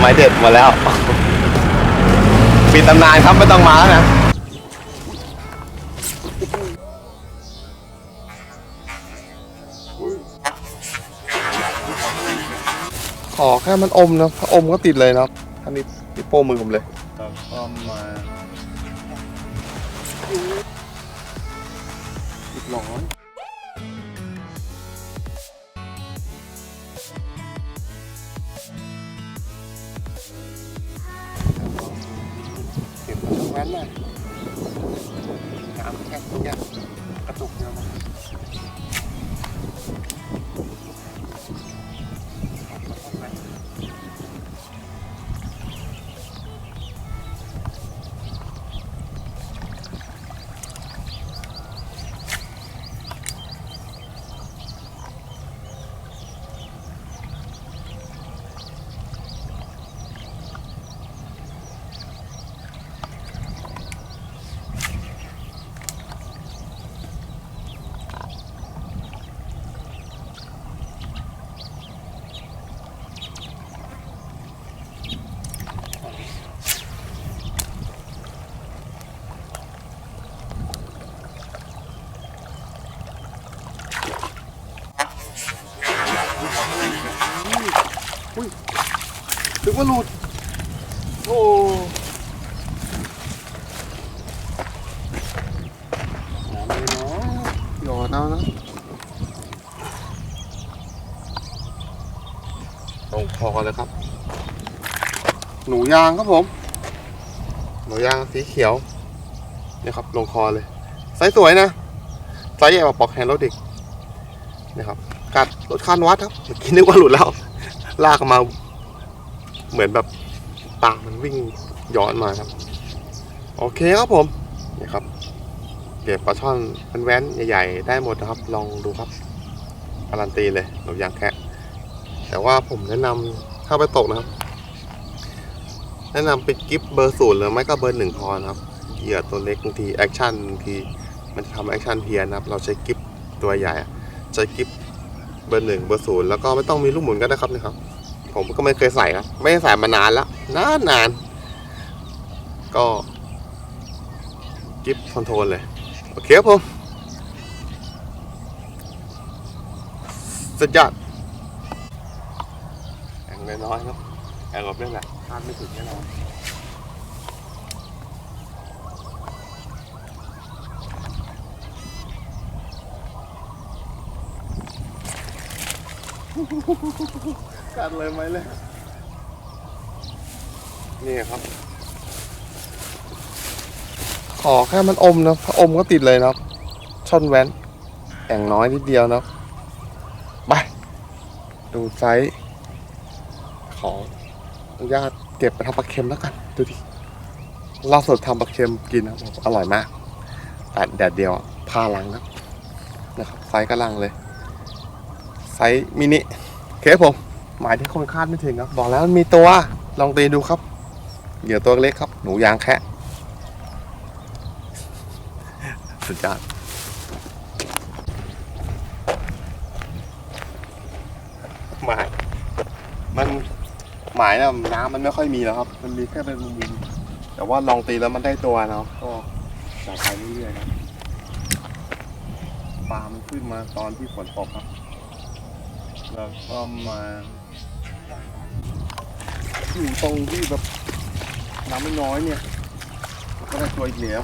ไม้เด็ดหมาแล้วปิดตำนานครับไม่ต้องมาแล้วนะขอแค่มันอมนะถ้าอมก็ติดเลยนะครับอันนี้ที่โป้มือผมเลยแล้วก็มาอี กระตุกเดียว นะถึงว่าหลุด โอ้น้ำเลยเนาะหยอดเอานะตรงคอเลยครับ หนูยางครับผม หนูยางสีเขียวเนี่ยครับลงคอเลยไซส์สวยนะไซส์ใหญ่กว่าปอกแฮนด์รถดิกนี่ครับกัดรถคันวัดครับเมื่อกี้นึกว่าหลุดแล้ว ลากมา เหมือนแบบตามันวิ่งย้อนมาครับ โอเคครับผมนี่ครับ เก็บปลาช่อนเป็นแว้นใหญ่ๆ ได้หมดนะครับ ลองดูครับการันตีเลยหนูยางแคะแต่ว่าผมแนะนำถ้าไปตกนะครับ แนะนำไปกิฟเบอร์ศูนย์หรือไม่ก็เบอร์หนึ่งพอนะครับเหยื่อตัวเล็กบางทีแอคชั่นบางทีมันทำแอคชั่นเพียนะครับ เราใช้กิฟตัวใหญ่อะใช้กิฟเบอร์หนึ่งเบอร์ศูนย์แล้วก็ไม่ต้องมีลูกหมุนก็ได้ครับนะครับ ผมก็ไม่เคยใส่ครับ ไม่ได้ใส่มานานแล้วนานนาน ก็กิฟคอนโทรลเลย โอเคครับผมสุดยอดแองน้อยๆครับแองแบบนี้แหละคาดไม่ถึงแน่นอน กัดเลยไหมเลยนี่ครับขอแค่มันอมนะถ้าอมก็ติดเลยนะช่อนแว้นแอ่งน้อยนิดเดียวนะไปดูไซส์ขออนุญาตเก็บไปทำปลาเค็มแล้วกันดูดิล่าสุดทำปลาเค็มกินนะอร่อยมากแต่แดดเดียวพาลังครับนะครับไซส์กำลังเลย ไซส์มินิเคครับผม หมายที่คนคาดไม่ถึงครับ บอกแล้วมันมีตัว ลองตีดูครับ เหยื่อตัวเล็กครับ หนูยางแคะสุดยอดหมาย มันหมายนะน้ำมันไม่ค่อยมีแล้วครับ มันมีแค่เป็นมุมแต่ว่าลองตีแล้วมันได้ตัวเนาะก็จะไปเรื่อยๆครับปลามันขึ้นมาตอนที่ฝนตกครับ แล้วก็มา อยู่ตรงที่แบบน้ำไม่น้อยเนี่ยก็ได้ตัวอีกแล้ว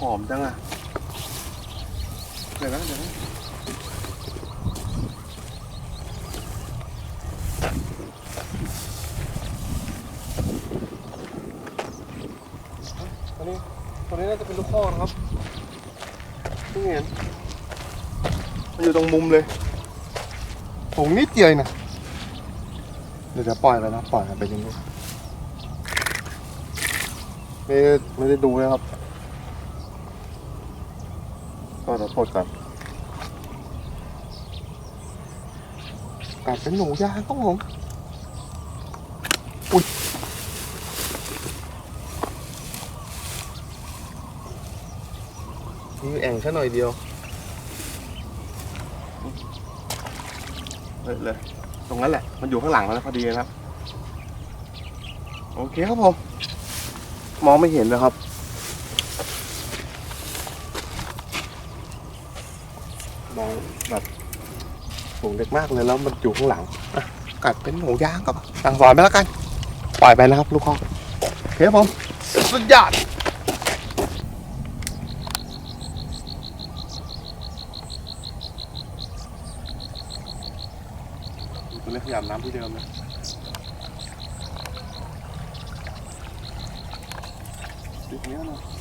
หอมจังอะเดี๋ยวนะเดี๋ยวนะตัวนี้ตัวนี้น่าจะเป็นลูกข้อนะครับเพิ่เห็นมันอยู่ตรงมุมเลยผงนิดเดียวนะ เดี๋ยวจะปล่อยไปนะปล่อยไปอย่างนี้ไม่ไม่ได้ดูนะครับก็จะโทษกันกลายเป็นหนูยางครับผมอุ้ยนี่แอ่งแค่หน่อยเดียว เลยเลย ตรงนั้นแหละ มันอยู่ข้างหลังแล้วพอดีนะครับ โอเคครับผม มองไม่เห็นนะครับ มองแบบสูงเล็กมากเลยแล้วมันอยู่ข้างหลังอะกัดเป็นหมูย่างกับสั่งสอนไปแล้วกัน ปล่อยไปนะครับ ลูกค้อโอเคครับผม สุดยอด ตัวเล็กขยำน้ำที่เดิมนะจุดเนี้ยนะ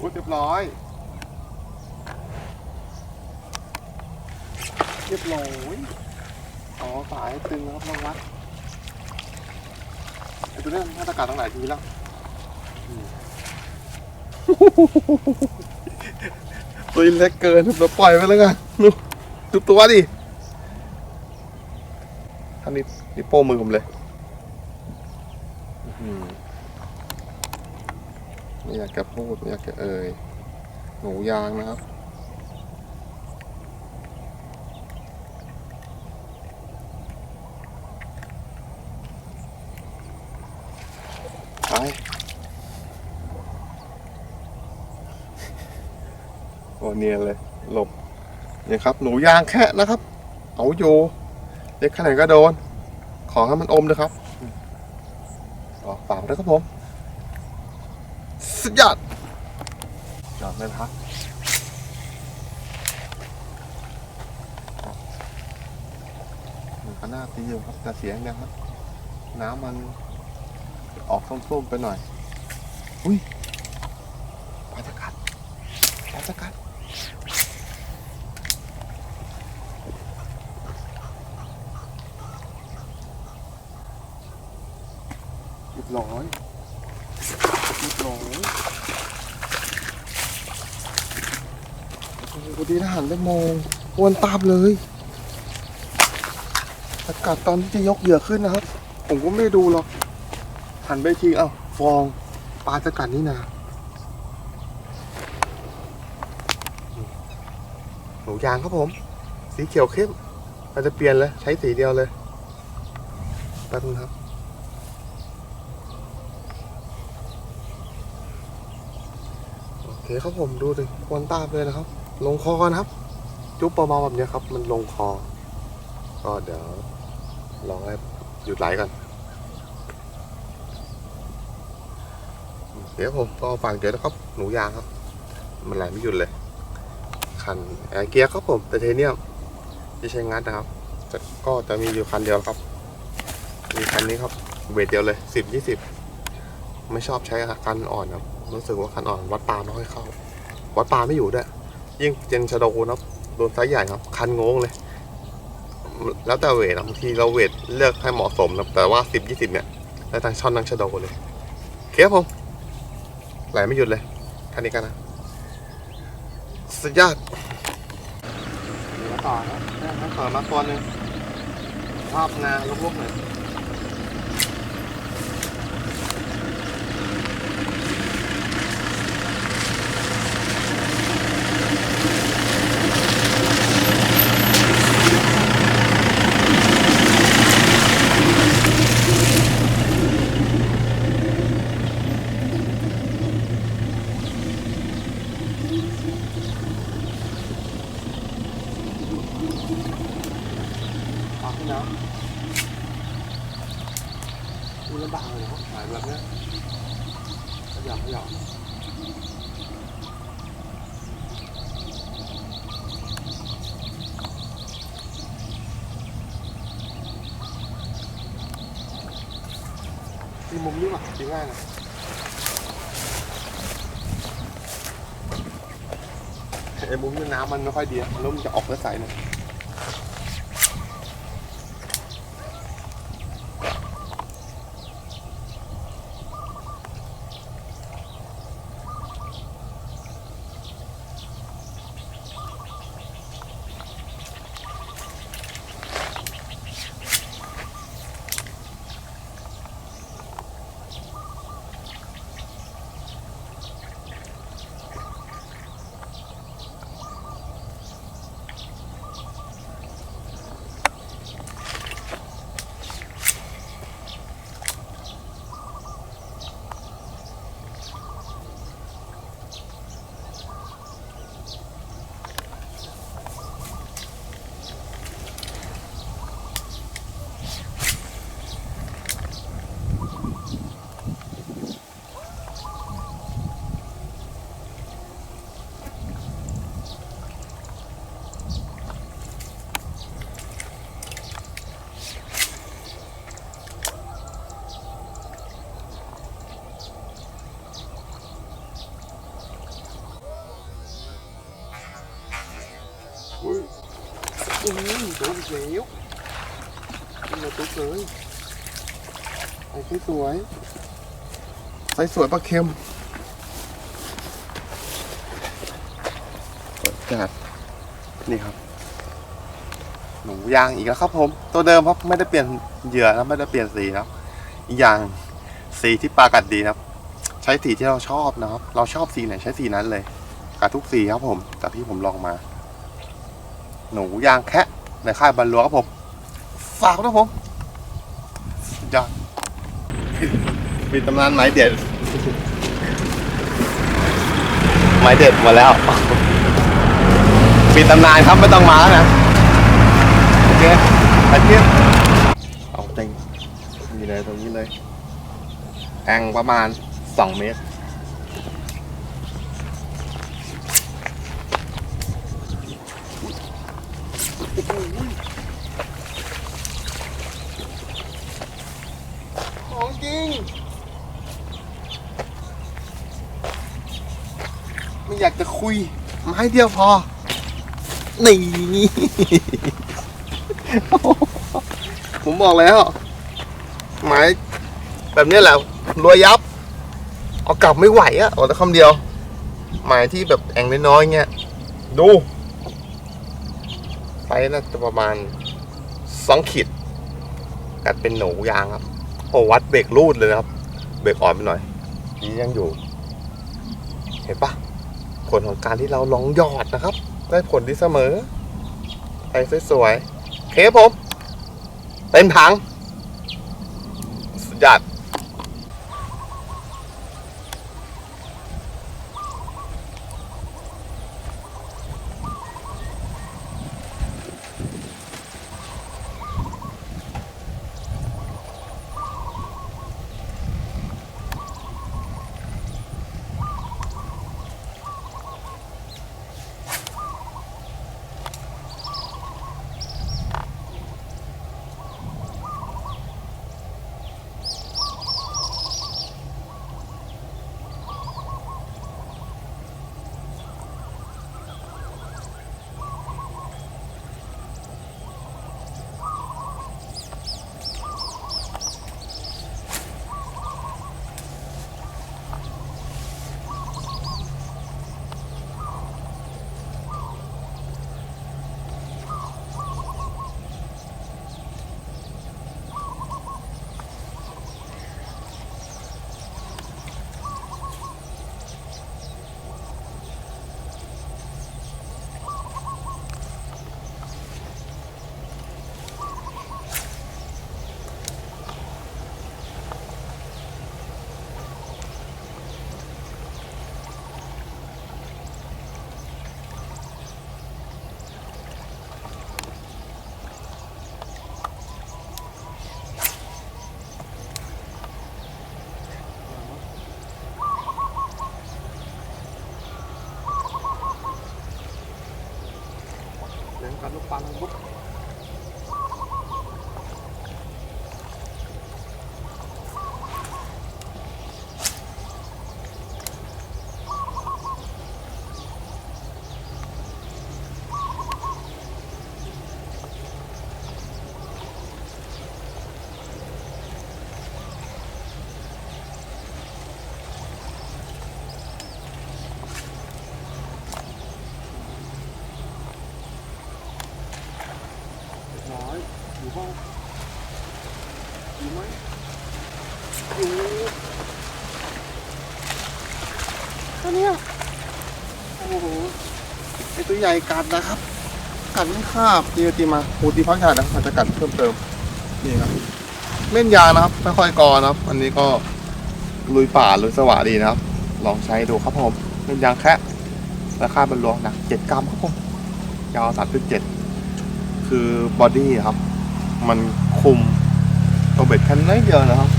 อุ้เรียบร้อย เรียบร้อยอ๋อสายตึงครับน้องวัดไอ้ตัวเนี้ยมาตรการตั้งหลายทีแล้วตัวเล็กเกินเราปล่อยไปแล้วกันดูดูตัวดิท่านนี้นี่โป้มือผมเลยอื้อหือไม่อยากจะพูดอยากจะเอ่ย หนูยางนะครับ ไป โอเนียนเลย หลบเนี่ยครับ หนูยางแค่นะครับ เอาอยู่เล็กขนาดก็โดน ขอให้มันอมนะครับออกปากด้วยครับผม สุดยอดจอดเลยนะครับมันก็น่าตีอยู่ครับแต่เสียงดังครับ น้ำมันออกส้มๆไปหน่อย อุ้ยปลาจะกัดปลาจะกัดเรียบร้อยเรียบร้อยโอ้โหพอดีทหารได้มองอ้วนตามเลยจะกัดตอนที่จะยกเหยื่อขึ้นนะครับ ผมก็ไม่ดูหรอกหันไปทีเอ้าฟองปลาสกัดนี่นาหนูยางครับผม สีเขียวเข้มเราจะเปลี่ยนเลยใช้สีเดียวเลยแป๊บนึงครับโอเคครับผมดูดิควนตาบเลยนะครับ ลงคอนครับ จุ๊บเบาๆแบบนี้ครับ มันลงคอ ก็เดี๋ยวลองให้หยุดไหลก่อน เดี๋ยวผมก็ฟังเดี๋ยวนะครับ หนูยางครับ มันไหลไม่หยุดเลย คันแอร์เกียร์ครับผมแต่เทเนียมที่ใช้งัดนะครับก็จะมีอยู่คันเดียวครับ มีคันนี้ครับเวทเดียวเลยสิบยี่สิบไม่ชอบใช้คันอ่อนครับรู้สึกว่าคันอ่อนวัดปลาไม่ค่อยเข้า วัดปลาไม่อยู่ด้วย ยิ่งเจนชะโดนะครับโดนไซส์ใหญ่ครับ คันงงเลย แล้วแต่เวทนะบางทีเราเวทเลือกให้เหมาะสมนะแต่ว่าสิบยี่สิบเนี่ยแล้วทางช่อนนังชะโดเลยเคครับผมไหลไม่หยุดเลยค่นี้กันนะสุดยอดเหลือต่อครับให้เปิดมาตัวหนึ่งภาพนาลุกๆหน่อยปากให้น้ำดูลำบากเลยเนาะหายแบบเนี้ยขยับขยับ มีมุมนี้ว่ะดีง่ายนะ ไอ้มุมนี้น้ำมันไม่ค่อยดีอะแล้วมันจะออกใสๆหน่อย อุ้ย อุ้ยโดนเหลวขึ้นมาตุ๊กเลยไอ้สวยใส่สวยปลาเค็มสวยจัดนี่ครับ หนูยางอีกแล้วครับผม ตัวเดิมครับไม่ได้เปลี่ยนเหยื่อแล้วไม่ได้เปลี่ยนสีนะครับอีกอย่างสีที่ปลากัดดีนะครับ ใช้สีที่เราชอบนะครับ เราชอบสีไหนใช้สีนั้นเลยกัดทุกสีครับผมจากที่ผมลองมา หนูยางแคะในค่ายบรรลัวครับผม ฝากนะผมยอดมีตำนานไม้เด็ด ไม้เด็ดมาแล้วมีตำนานครับไม่ต้องมาแล้วนะ โอเคไปเที่ยวเอาเต็งนี่เลยตรงนี้เลยแองประมาณสองเมตร ของจริง ไม่อยากจะคุยไม้เดียวพอ นี่ ผมบอกแล้วไม้แบบนี้แหละรวยยับ เอากลับไม่ไหวอะเอาแต่คำเดียวไม้ที่แบบแองน้อยๆเงี้ย ดูไปน่าจะประมาณสองขีดกัดเป็นหนูยางครับ โอ้วัดเบรกรูดเลยนะครับ เบรกอ่อนไปหน่อยนี่ยังอยู่ เห็นปะ ผลของการที่เราลองหยอดนะครับ ได้ผลที่เสมอ ไปสวยๆเคครับผมเต็มถังสุดยอด เล่นกันลูกปลาลูก ร้อยอยู่ห้องอยู่ไหมอยู่แค่เนี้ยโอ้โหไอตัว ใหญ่กัดนะครับ กัดไม่คาบตีตีมาหูตีพักชาตินะมันจะกัดเพิ่มเติมนี่ครับเม่นยางนะครับไม่ค่อยกอนะครับ อันนี้ก็ลุยป่าลุยสวะดีนะครับ ลองใช้ดูครับผมเม่นยางแค่ราคาเป็นรวมหนักเจ็ดกรัมครับผมยาวสามจุดเจ็ดคือบอดี้ครับ มันคุมตัวเบ็ดแค่น้อยเดียวนะครับ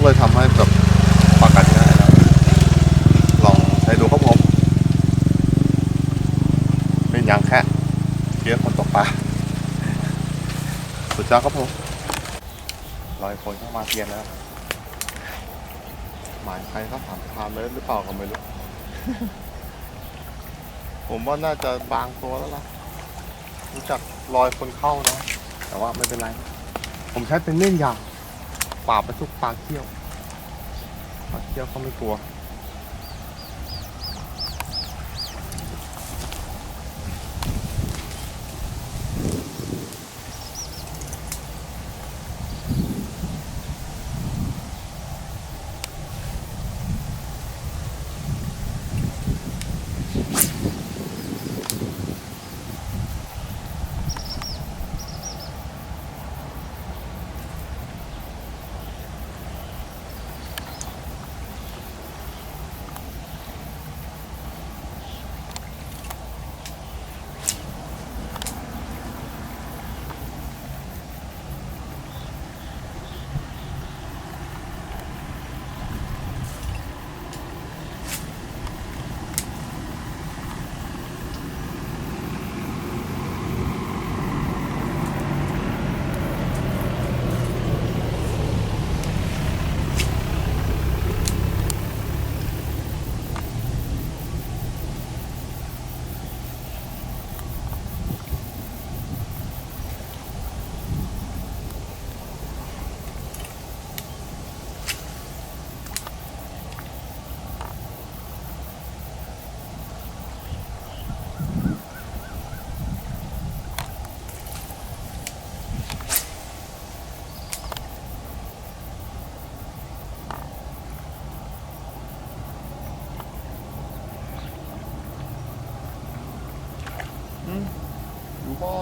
เลยทำให้แบบปากัดง่ายนะครับลองใช้ดูครับผม เป็นยางแค่เยอะคนตกปลาสุดยอดครับผมลอยคนเข้ามาเทียนแล้ว หมายใครเขาผ่านผ่านเลยหรือเปล่าก็ไม่รู้ ผมว่าน่าจะบางตัวแล้วล่ะ รู้จักรอยคนเข้านะ แต่ว่าไม่เป็นไร ผมใช้เป็นเล่นยางปราบไปทุกปลาเขี้ยวปลาเขี้ยวเขาไม่กลัว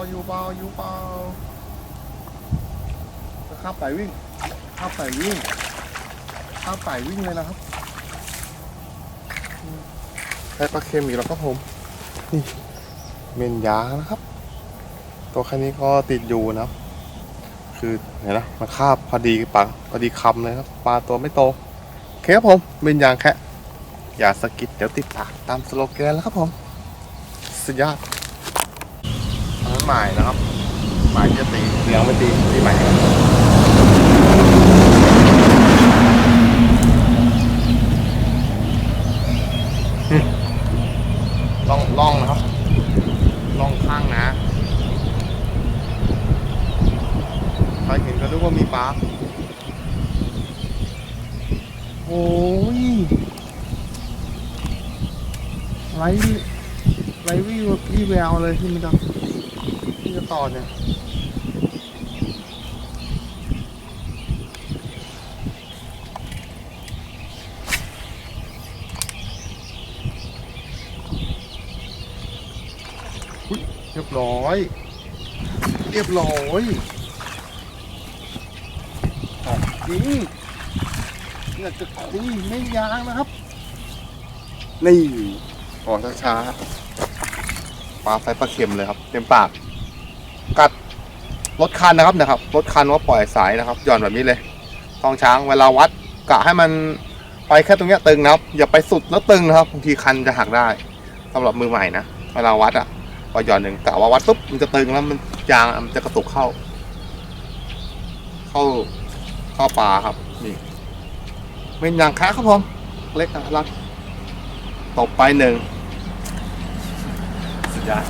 อยู่เปล่าอยู่เปล่าอยู่เปล่าจะข้าไปวิ่งข้าไปวิ่งข้าไปวิ่งเลยนะครับอืมได้ปลาเค็มอีกแล้วครับผม นี่เมนยานะครับ ตัวแค่นี้ก็ติดอยู่นะครับคือเห็นนะมันคาบพอดีปากพอดีคำเลยครับปลาตัวไม่โตโอเคครับผมเมนยางแค่อย่าสกิดเดี๋ยวติดปากตามสโลแกนแล้วครับผม สุดยอดอันนั้น หมายนะครับ หมายที่จะตีเลี้ยงไม่ตีตีใหม่ครับอืมล่องล่องนะครับล่องข้างนะใครเห็นก็รู้ว่ามีปลาโอ้ยไรไรวิวพี่แววเลยที่มันจะที่ จะต่อเนี่ยเรียบร้อย เรียบร้อยออกจริงอยากจะคุยไม่ยางนะครับ นี่ขอช้าๆปลาไฟปลาเค็มเลยครับ เต็มปาก กัดรถคันนะครับนะครับรถคันว่าปล่อยสายนะครับหย่อนแบบนี้เลยทองช้างเวลาวัดกะให้มันไปแค่ตรงเนี้ยตึงนะครับ อย่าไปสุดแล้วตึงนะครับบางทีคันจะหักได้สำหรับมือใหม่นะเวลาวัดอะพอหย่อนหนึ่งกะว่าวัดปุ๊บมันจะตึงแล้วมันยางมันจะกระตุกเข้า เข้าเข้าปลาครับนี่เป็นยางแค่ครับผมเล็กนะครับตบไปหนึ่งสุดยอด